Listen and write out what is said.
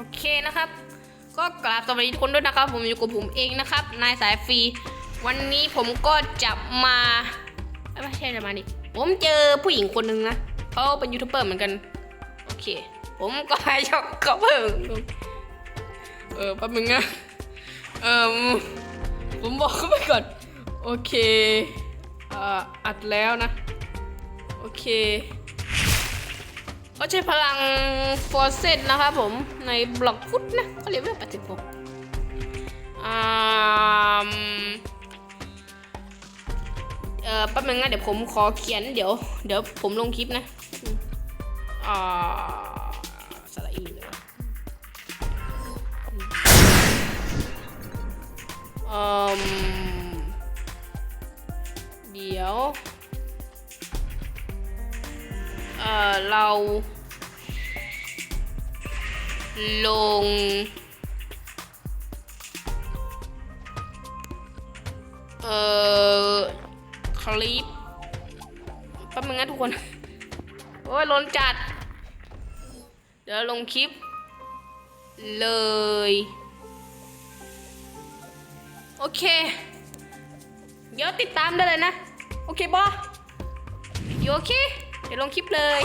โอเคนะครับ ก็กราบสวัสดีทุกคนด้วยนะครับ ผมอยู่กับผมเองนะครับ นายสายฟรี วันนี้ผมก็จะมาอ้ยไม่ใช่จะมาดิผมเจอผู้หญิงคนหนึ่งนะเขาเป็นยูทูบเบอร์เหมือนกัน โอเค ผมก็ให้ชอบเขาเพิ่มเออแป๊บนึงนะเออผมบอกเขาไปก่อน โอเคเอ่ออัดแล้วนะ โอเค ก็ใช้พลังฟอร์เซตนะครับผมในบล็อกฟุตนะเขาเรียกว่า86อ่าเออแป๊บนึงนะเดี๋ยวผมขอเขียนเดี๋ยว เดี๋ยวผมลงคลิปนะอ่าสระอีเลยเอ่อเดี๋ยว เออเรา ลง เอ่อ คลิปแป๊บนึงนะทุกคน โอ้ยล้นจัด เดี๋ยวลงคลิป เลย โอเค เดี๋ยวติดตามได้เลยนะ โอเคบออยู่โอเค เดี๋ยวลงคลิปเลย